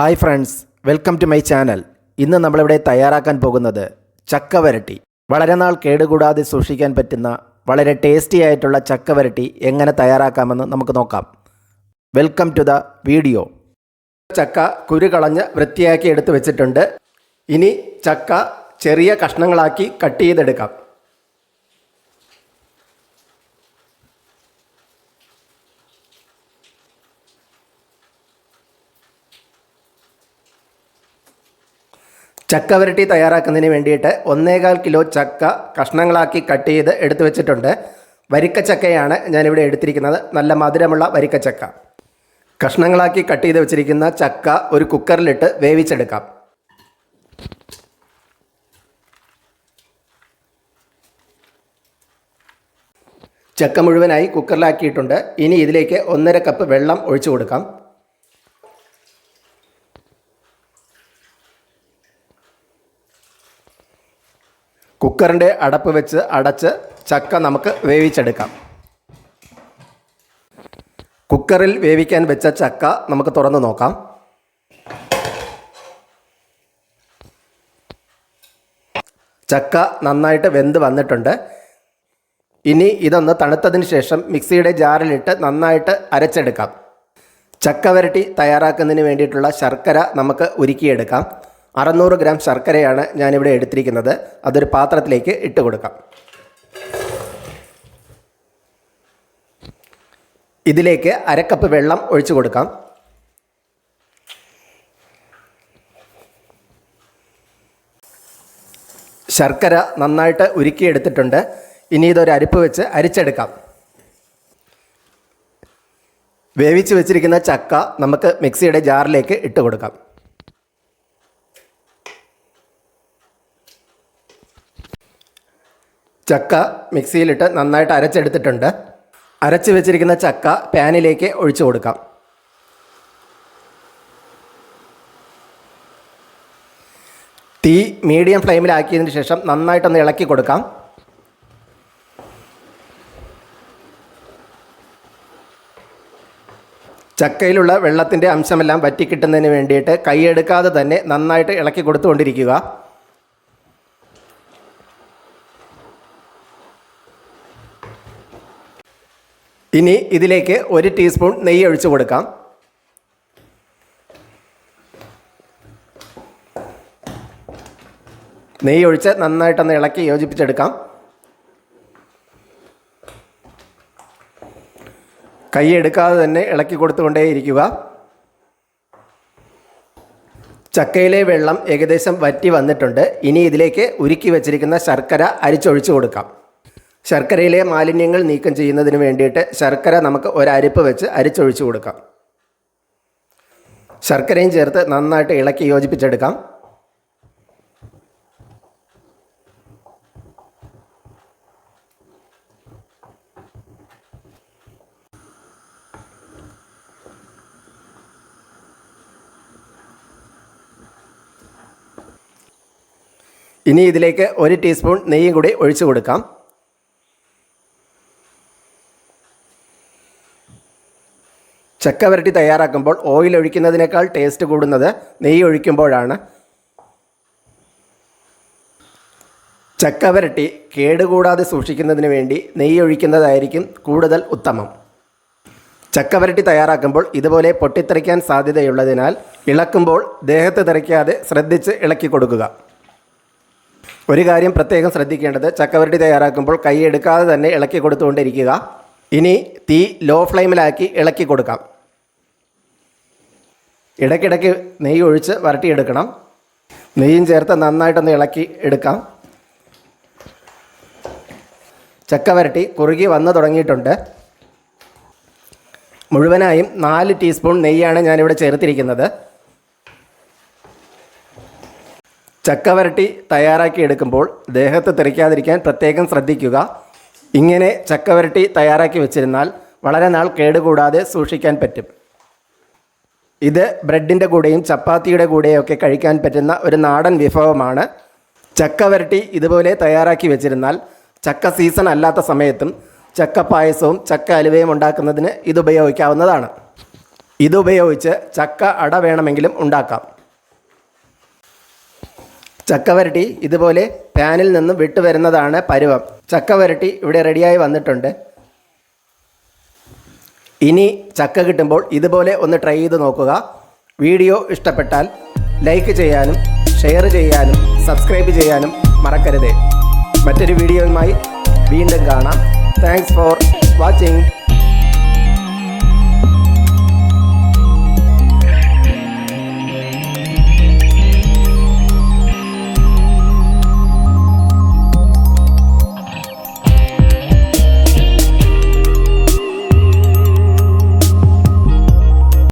Hi friends welcome to my channel. ഇന്ന് നമ്മളിവിടെ തയ്യാറാക്കാൻ പോകുന്നത് ചക്ക വരട്ടി. വളരെ നാൾ കേടുകൂടാതെ സൂക്ഷിക്കാൻ പറ്റുന്ന വളരെ ടേസ്റ്റി ആയിട്ടുള്ള ചക്ക വരട്ടി എങ്ങനെ തയ്യാറാക്കാമെന്ന് നമുക്ക് നോക്കാം. Welcome to the video. ചക്ക കുരു കളഞ്ഞ് വൃത്തിയാക്കി എടുത്തു വെച്ചിട്ടുണ്ട്. ഇനി ചക്ക ചെറിയ കഷ്ണങ്ങളാക്കി കട്ട് ചെയ്തെടുക്കാം. ചക്ക വരട്ടി തയ്യാറാക്കുന്നതിന് വേണ്ടിയിട്ട് ഒന്നേകാൽ കിലോ ചക്ക കഷ്ണങ്ങളാക്കി കട്ട് ചെയ്ത് എടുത്തു വെച്ചിട്ടുണ്ട്. വരിക്കച്ചക്കയാണ് ഞാനിവിടെ എടുത്തിരിക്കുന്നത്. നല്ല മധുരമുള്ള വരിക്കച്ചക്ക കഷ്ണങ്ങളാക്കി കട്ട് ചെയ്ത് വെച്ചിരിക്കുന്ന ചക്ക ഒരു കുക്കറിലിട്ട് വേവിച്ചെടുക്കാം. ചക്ക മുഴുവനായി കുക്കറിലാക്കിയിട്ടുണ്ട്. ഇനി ഇതിലേക്ക് ഒന്നര കപ്പ് വെള്ളം ഒഴിച്ചു കൊടുക്കാം. കുക്കറിന്റെ അടപ്പ് വെച്ച് അടച്ച് ചക്ക നമുക്ക് വേവിച്ചെടുക്കാം. കുക്കറിൽ വേവിക്കാൻ വെച്ച ചക്ക നമുക്ക് തുറന്ന് നോക്കാം. ചക്ക നന്നായിട്ട് വെന്ത് വന്നിട്ടുണ്ട്. ഇനി ഇതൊന്ന് തണുത്തതിന് ശേഷം മിക്സിയുടെ ജാറിലിട്ട് നന്നായിട്ട് അരച്ചെടുക്കാം. ചക്ക വരട്ടി തയ്യാറാക്കുന്നതിന് വേണ്ടിയിട്ടുള്ള ശർക്കര നമുക്ക് ഉരുക്കിയെടുക്കാം. അറുന്നൂറ് ഗ്രാം ശർക്കരയാണ് ഞാനിവിടെ എടുത്തിരിക്കുന്നത്. അതൊരു പാത്രത്തിലേക്ക് ഇട്ട് കൊടുക്കാം. ഇതിലേക്ക് അരക്കപ്പ് വെള്ളം ഒഴിച്ചു കൊടുക്കാം. ശർക്കര നന്നായിട്ട് ഉരുക്കിയെടുത്തിട്ടുണ്ട്. ഇനി ഇതൊരു അരിപ്പ് വെച്ച് അരിച്ചെടുക്കാം. വേവിച്ച് വെച്ചിരിക്കുന്ന ചക്ക നമുക്ക് മിക്സിയുടെ ജാറിലേക്ക് ഇട്ട് കൊടുക്കാം. ചക്ക മിക്സിയിലിട്ട് നന്നായിട്ട് അരച്ചെടുത്തിട്ടുണ്ട്. അരച്ച് വെച്ചിരിക്കുന്ന ചക്ക പാനിലേക്ക് ഒഴിച്ചു കൊടുക്കാം. തീ മീഡിയം ഫ്ലെയിമിലാക്കിയതിന് ശേഷം നന്നായിട്ടൊന്ന് ഇളക്കി കൊടുക്കാം. ചക്കയിലുള്ള വെള്ളത്തിന്റെ അംശമെല്ലാം വറ്റിക്കിട്ടുന്നതിന് വേണ്ടിയിട്ട് കൈയെടുക്കാതെ തന്നെ നന്നായിട്ട് ഇളക്കി കൊടുത്തുകൊണ്ടിരിക്കുക. ഇനി ഇതിലേക്ക് ഒരു ടീസ്പൂൺ നെയ്യ് ഒഴിച്ചു കൊടുക്കാം. നെയ്യ് ഒഴിച്ച് നന്നായിട്ടൊന്ന് ഇളക്കി യോജിപ്പിച്ചെടുക്കാം. കൈ എടുക്കാതെ തന്നെ ഇളക്കി കൊടുത്തുകൊണ്ടേയിരിക്കുക. ചക്കയിലെ വെള്ളം ഏകദേശം വറ്റി വന്നിട്ടുണ്ട്. ഇനി ഇതിലേക്ക് ഉരുക്കി വെച്ചിരിക്കുന്ന ശർക്കര അരിച്ചൊഴിച്ചു കൊടുക്കാം. ശർക്കരയിലെ മാലിന്യങ്ങൾ നീക്കം ചെയ്യുന്നതിന് വേണ്ടിയിട്ട് ശർക്കര നമുക്ക് ഒരരിപ്പ് വെച്ച് അരിച്ചൊഴിച്ചു കൊടുക്കാം. ശർക്കരയും ചേർത്ത് നന്നായിട്ട് ഇളക്കി യോജിപ്പിച്ചെടുക്കാം. ഇനി ഇതിലേക്ക് ഒരു ടീസ്പൂൺ നെയ്യും കൂടി ഒഴിച്ചു കൊടുക്കാം. ചക്ക വരട്ടി തയ്യാറാക്കുമ്പോൾ ഓയിൽ ഒഴിക്കുന്നതിനേക്കാൾ ടേസ്റ്റ് കൂടുന്നത് നെയ്യ് ഒഴിക്കുമ്പോഴാണ്. ചക്ക വരട്ടി കേടുകൂടാതെ സൂക്ഷിക്കുന്നതിന് വേണ്ടി നെയ്യ് ഒഴിക്കുന്നതായിരിക്കും കൂടുതൽ ഉത്തമം. ചക്ക വരട്ടി തയ്യാറാക്കുമ്പോൾ ഇതുപോലെ പൊട്ടിത്തെറിക്കാൻ സാധ്യതയുള്ളതിനാൽ ഇളക്കുമ്പോൾ ദേഹത്ത് തെറിക്കാതെ ശ്രദ്ധിച്ച് ഇളക്കി കൊടുക്കുക. ഒരു കാര്യം പ്രത്യേകം ശ്രദ്ധിക്കേണ്ടത് ചക്കവരട്ടി തയ്യാറാക്കുമ്പോൾ കൈ എടുക്കാതെ തന്നെ ഇളക്കി കൊടുത്തുകൊണ്ടിരിക്കുക. ഇനി തീ ലോ ഫ്ലെയിമിലാക്കി ഇളക്കി കൊടുക്കാം. ഇടയ്ക്കിടയ്ക്ക് നെയ്യ് ഒഴിച്ച് വരട്ടിയെടുക്കണം. നെയ്യും ചേർത്ത് നന്നായിട്ടൊന്ന് ഇളക്കി എടുക്കാം. ചക്ക വരട്ടി കുറുകി വന്ന് തുടങ്ങിയിട്ടുണ്ട്. മുഴുവനായും നാല് ടീസ്പൂൺ നെയ്യാണ് ഞാനിവിടെ ചേർത്തിരിക്കുന്നത്. ചക്ക വരട്ടി തയ്യാറാക്കി എടുക്കുമ്പോൾ ദേഹത്ത് തെറിക്കാതിരിക്കാൻ പ്രത്യേകം ശ്രദ്ധിക്കുക. ഇങ്ങനെ ചക്ക വരട്ടി തയ്യാറാക്കി വെച്ചിരുന്നാൽ വളരെ നാൾ കേടുകൂടാതെ സൂക്ഷിക്കാൻ പറ്റും. ഇത് ബ്രെഡിന്റെ കൂടെയും ചപ്പാത്തിയുടെ കൂടെയും ഒക്കെ കഴിക്കാൻ പറ്റുന്ന ഒരു നാടൻ വിഭവമാണ്. ചക്ക വരട്ടി ഇതുപോലെ തയ്യാറാക്കി വെച്ചിരുന്നാൽ ചക്ക സീസൺ അല്ലാത്ത സമയത്തും ചക്ക പായസവും ചക്ക അലുവയും ഉണ്ടാക്കുന്നതിന് ഇത് ഉപയോഗിക്കാവുന്നതാണ്. ഇതുപയോഗിച്ച് ചക്ക അട വേണമെങ്കിലും ഉണ്ടാക്കാം. ചക്ക വരട്ടി ഇതുപോലെ പാനിൽ നിന്നും വിട്ടുവരുന്നതാണ് പരുവം. ചക്ക വരട്ടി ഇവിടെ റെഡിയായി വന്നിട്ടുണ്ട്. ഇനി ചക്ക കിട്ടുമ്പോൾ ഇതുപോലെ ഒന്ന് ട്രൈ ചെയ്ത് നോക്കുക. വീഡിയോ ഇഷ്ടപ്പെട്ടാൽ ലൈക്ക് ചെയ്യാനും ഷെയർ ചെയ്യാനും സബ്സ്ക്രൈബ് ചെയ്യാനും മറക്കരുത്. മറ്റൊരു വീഡിയോയുമായി വീണ്ടും കാണാം. Thanks for watching